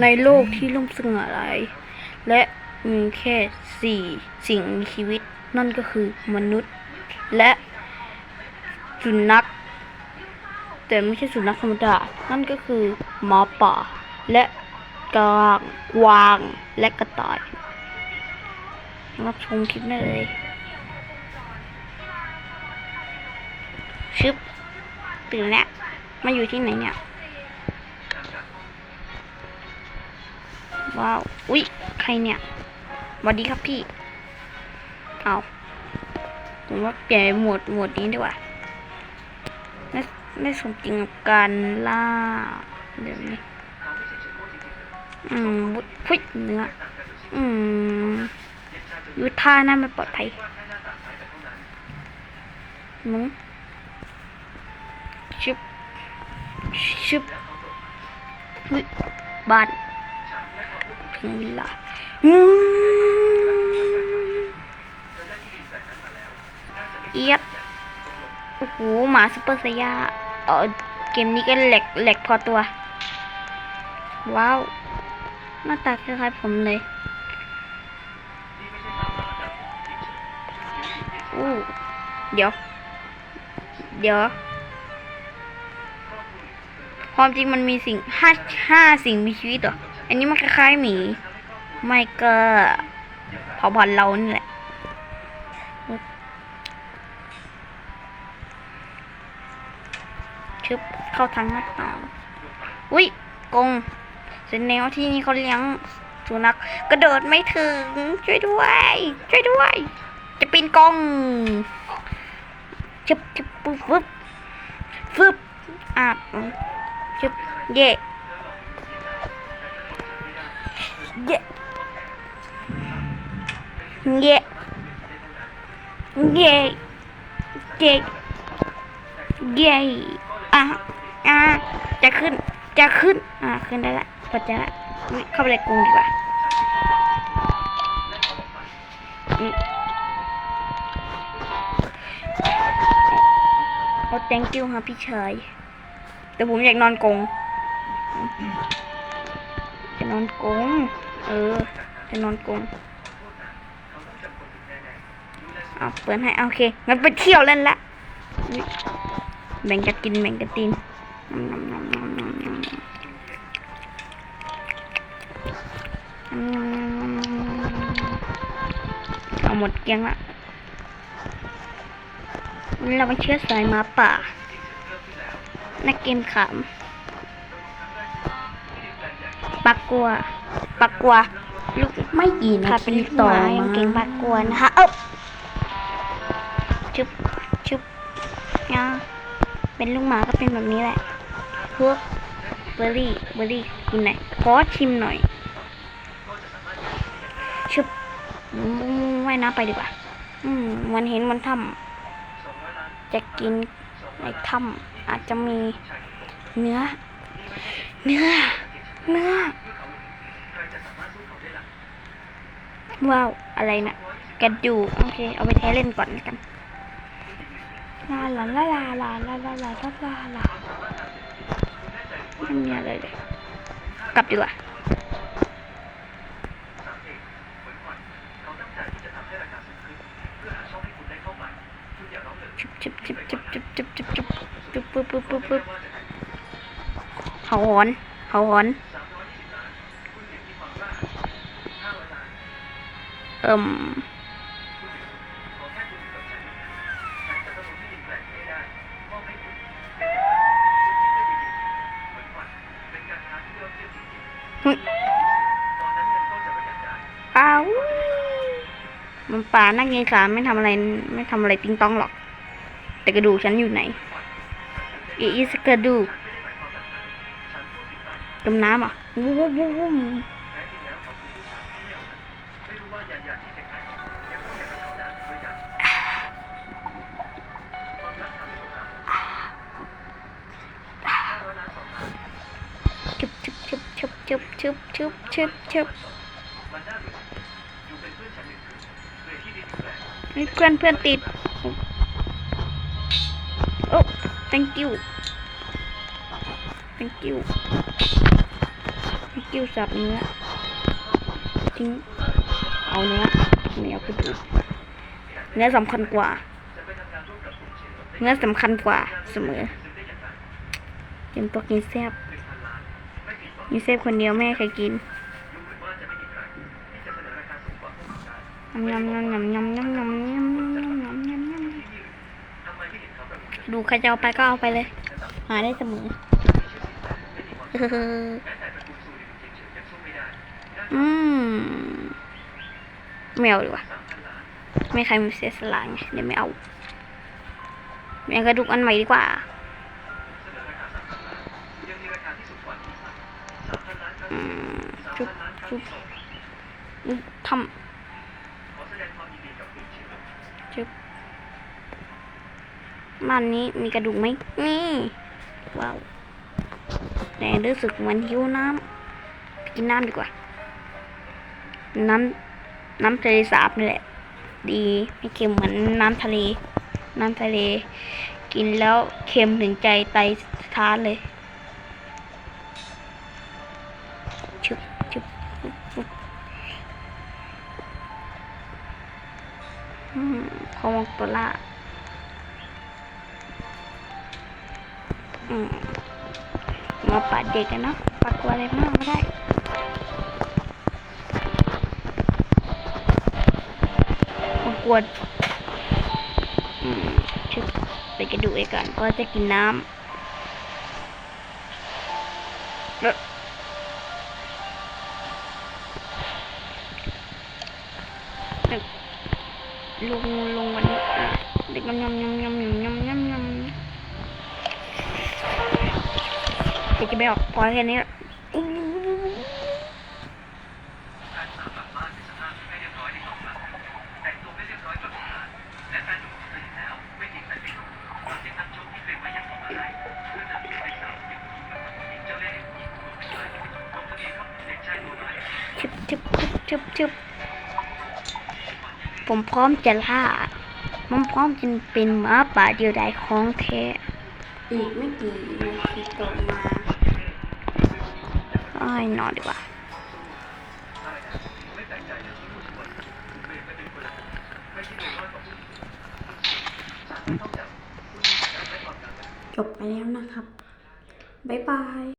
ในโลกที่ล่มสลายและมีแค่สี่สิ่งมีชีวิต นั่นก็คือมนุษย์ และสุนัขแต่ไม่ใช่สุนัขธรรมดา นั่นก็คือหมาป่า และกลางกวางและกระต่าย รับชมคลิปได้เลยชึบตื่นแล้วมาอยู่ที่ไหนเนี่ย ว้าว อุ๊ย ใครเนี่ยสวัสดีครับพี่ เอาผมว่าเปลี่ยนหมดหมดนี้ดีกว่าได้ได้สมจริงกับการล่าเดี๋ยวนี้ อืมวุ้ยพุ้ยเนื้อ อืมอยูท่าน่าไม่ปลอดภัยมึงชึบชึบเฮ้ยบ้าน ถึงเวลาอืมเอียดโอ้โหหมาซุปเปอร์ไซยาเออเกมนี้ก็แหลกแหลกพอตัว ว้าว หน้าตาคล้ายๆผมเลยอู้เดี๋ยว เดี๋ยวความจริงมันมีสิ่งห้าห้าสิ่งมีชีวิตเหรอ อันนี้มันคล้ายๆหมี ไม่ก็เผาพันเรานี่แหละชึบเข้าทางหน้าต่างอุ้ยกงเซนแนวที่นี่เขาเลี้ยงสุนัขกระโดดไม่ถึง ช่วยด้วย ช่วยด้วย จะปีนกงชึบชึบปุ๊บฟึบฟึบอะชึบเย่ เย่เย่เย่เย่เย่อะอะจะขึ้น จะขึ้น อะขึ้นได้ละพอจะละเข้าไปในกรุงดีกว่าโอ้ thank you ครับพี่ชายแต่ผมอยากนอนกรงจะนอนกรง เออจะนอนกรงเอาเปิดให้โอเคงั้นไปเที่ยวเล่นละแบ่งกันกินแบ่งกันกินนำนำนนนนเอาหมดเกลี้ยงละวันนี้เราไปเชื้อสายมาป่า นักเกมขำปักกลัว ปักกัวลูกไม่กี่นะเป็นต่อมาเก่งปักกัวนะคะเอ้าชุบชุบอ่าเป็นลูกหมาก็เป็นแบบนี้แหละพวกเบอร์รี่เบอร์รี่กินไหนขอชิมหน่อยชุบว่ายน้ำไปดีกว่า อืมมันเห็นมันทำจะกินในถ้ำอาจจะมีเนื้อ เนื้อ เนื้อ ว้าว อะไรนะกระดูกโอเค เอาไปแท้เล่นก่อนแล้วกันลาลาลาลาลาลาลาลาลาลาลาไม่มีอะไรเลยกลับดีกว่าชุบชุบชุบชุบชุบชุบชุบชุบชุบปุ๊บปุ๊บปุ๊บปุ๊บเขาหอนเขาหอน เอ่มหึอ้าวมันป่านั่งยิงขาไม่ทำอะไรไม่ทำอะไรติงต้องหรอก แต่กระดูกฉันอยู่ไหนอีสกระดูกจมน้ำอะวู้วู้วู้ ชุบชุบชุบชุบชุบเพื่อนเพื่อนติด โอ้ thank you thank you thank กิ้วสับเนื้อทิ้งเอาเนื้อไม่เอากระดูเนื้อสำคัญกว่า เนื้อสำคัญกว่าเสมอเป็นตัวกินแซ่บ มีแซบคนเดียวแม่เคยกินยำยำยำยำยำยำยำยำยำยำยำดูใครจะเอาไปก็เอาไปเลย หาได้เสมออืมไม่เอาดีกว่าไม่ใครมีเสียสละไงเดี๋ยวไม่เอาไม่เอากระดูกอันใหม่ดีกว่า ทำจุ๊บบ้านนี้มีกระดูกไหมนี่ว้าวแต่รู้สึกเหมือนหิวน้ำกินน้ำดีกว่า น้ำน้ำทะเลสาบนี่แหละ ดีไม่เค็มเหมือนน้ำทะเล น้ำทะเล กินแล้วเค็มถึงใจไตสถานเลย มพอมองตัวละอืมมาปัดเด็กกันเนาะปัดตัวอะไรมากไม่ได้มากวนอืมชึบไปกระดูกไอ้ก่อนก็จะกินน้ำเอ๊ะเอ๊ะลงลงวันนี้อะ เด็กยำยำยำยำยำยำยำยำเด็กจะไปออกพอแค่นี้ละทึบชึบชึบชึบชึบผมพร้อมจะล่า ผมพร้อมจะเป็นหมาป่าเดียวดายของแท้อีกไม่กี่นาทีต่อมาไอ้ยนอนดีกว่าจบไปแล้วนะครับ บ๊ายบาย